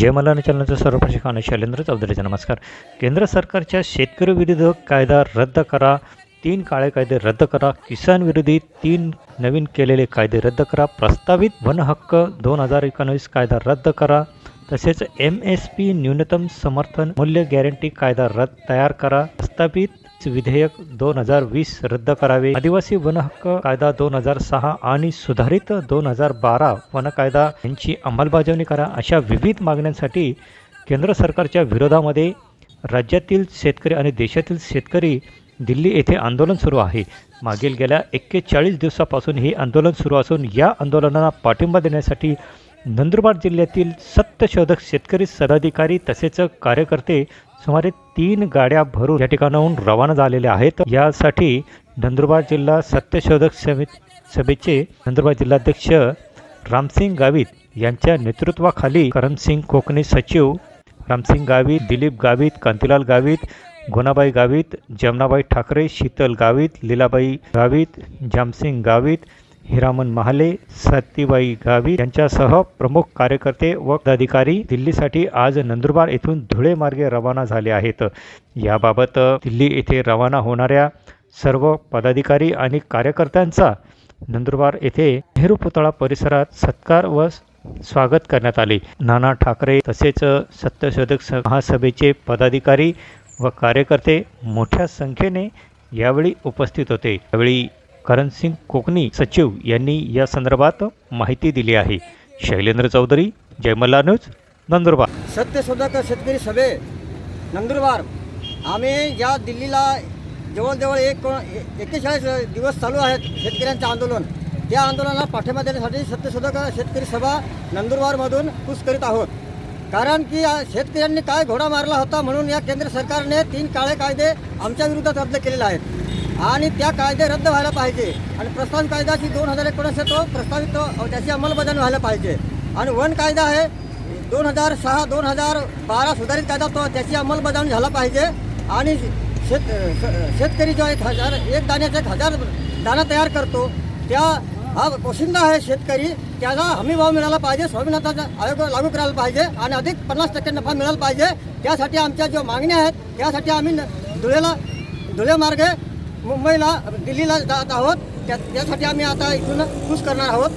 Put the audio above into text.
जय मलाना चॅनलचं सर्व प्रेक्षकांना शैलेंद्र चौधरीचा नमस्कार. केंद्र सरकारच्या शेतकरी विरुद्ध कायदा रद्द करा तीन काळे कायदे रद्द करा किसान विरोधी तीन नवीन केलेले कायदे रद्द करा प्रस्तावित वन हक्क दोन हजार एकोणवीस कायदा रद्द करा तसेच एम एस पी न्यूनतम समर्थन मूल्य गॅरंटी कायदा रद्द तयार करा प्रस्तावित विधेयक दोन हजार वीस रद्द करावे. आदिवासी वनहक्क कायदा दोन हजार सहा आणि सुधारित दोन हजार बारा वन कायदा यांची अंमलबजावणी करा अशा विविध मागण्यांसाठी केंद्र सरकारच्या विरोधामध्ये राज्यातील शेतकरी आणि देशातील शेतकरी दिल्ली येथे आंदोलन सुरू आहे. मागील गेल्या एक्केचाळीस दिवसापासून हे आंदोलन सुरू असून या आंदोलनाला पाठिंबा देण्यासाठी नंदुरबार जिल्ह्यातील सत्यशोधक शेतकरी सदाधिकारी तसेच कार्यकर्ते सुमारे तीन गाड्या भरून या ठिकाणाहून रवाना झालेले आहेत. यासाठी नंदुरबार जिल्हा सत्यशोधक समित सभेचे नंदुरबार जिल्हाध्यक्ष रामसिंग गावित यांच्या नेतृत्वाखाली करमसिंग कोकणे सचिव रामसिंग गावित दिलीप गावित कांतीलाल गावित गुणाबाई गावित जमनाबाई ठाकरे शीतल गावित लीलाबाई गावित जामसिंग गावित हिरामन महाले सतीबाई गावी यांच्यासह प्रमुख कार्यकर्ते व पदाधिकारी दिल्लीसाठी आज नंदुरबार येथून धुळे मार्गे रवाना झाले आहेत. याबाबत दिल्ली येथे रवाना होणाऱ्या सर्व पदाधिकारी आणि कार्यकर्त्यांचा नंदुरबार येथे नेहरू पुतळा परिसरात सत्कार व स्वागत करण्यात आले. नाना ठाकरे तसेच सत्यशोधक स- महासभेचे पदाधिकारी व कार्यकर्ते मोठ्या संख्येने यावेळी उपस्थित होते. यावेळी करणसिंग कोकणी सचिव यांनी या संदर्भात माहिती दिली आहे. शैलेंद्र चौधरी जयमल्ला न्यूज नंदुरबार. सत्यशोधक शेतकरी सभे नंदुरबार. आम्ही या दिल्लीला जवळजवळ एक एक्केचाळीस दिवस चालू आहेत शेतकऱ्यांचे आंदोलन. त्या आंदोलनाला पाठिंबा देण्यासाठी सत्यशोधक शेतकरी सभा नंदुरबारमधून कूच करीत आहोत. कारण की या शेतकऱ्यांनी काय घोडा मारला होता म्हणून या केंद्र सरकारने तीन काळे कायदे आमच्या विरोधात रद्द केलेले आहेत. आणि त्या कायदे रद्द व्हायला पाहिजे. आणि प्रस्तावित कायदा जी दोन हजार एकोणीस तो प्रस्तावित त्याची अंमलबजावणी व्हायला पाहिजे. आणि वन कायदा आहे दोन हजार सहा दोन हजार बारा सुधारित कायदा तो त्याची अंमलबजावणी झाला पाहिजे. आणि शेत श- शेतकरी जो एक हजार एक दाण्याचा एक हजार दाणा तयार करतो त्या हा पोशिंदा आहे शेतकरी त्याला हमी भाव मिळाला पाहिजे स्वामीनाथाचा आयोग लागू करायला पाहिजे आणि अधिक पन्नास टक्के नफा मिळाला पाहिजे. त्यासाठी आमच्या ज्या मागण्या आहेत त्यासाठी आम्ही न- धुळेला धुळे मार्गे मुंबईला दिल्लीला जात आहोत. त्या त्यासाठी आम्ही आता इथून कूच करणार आहोत.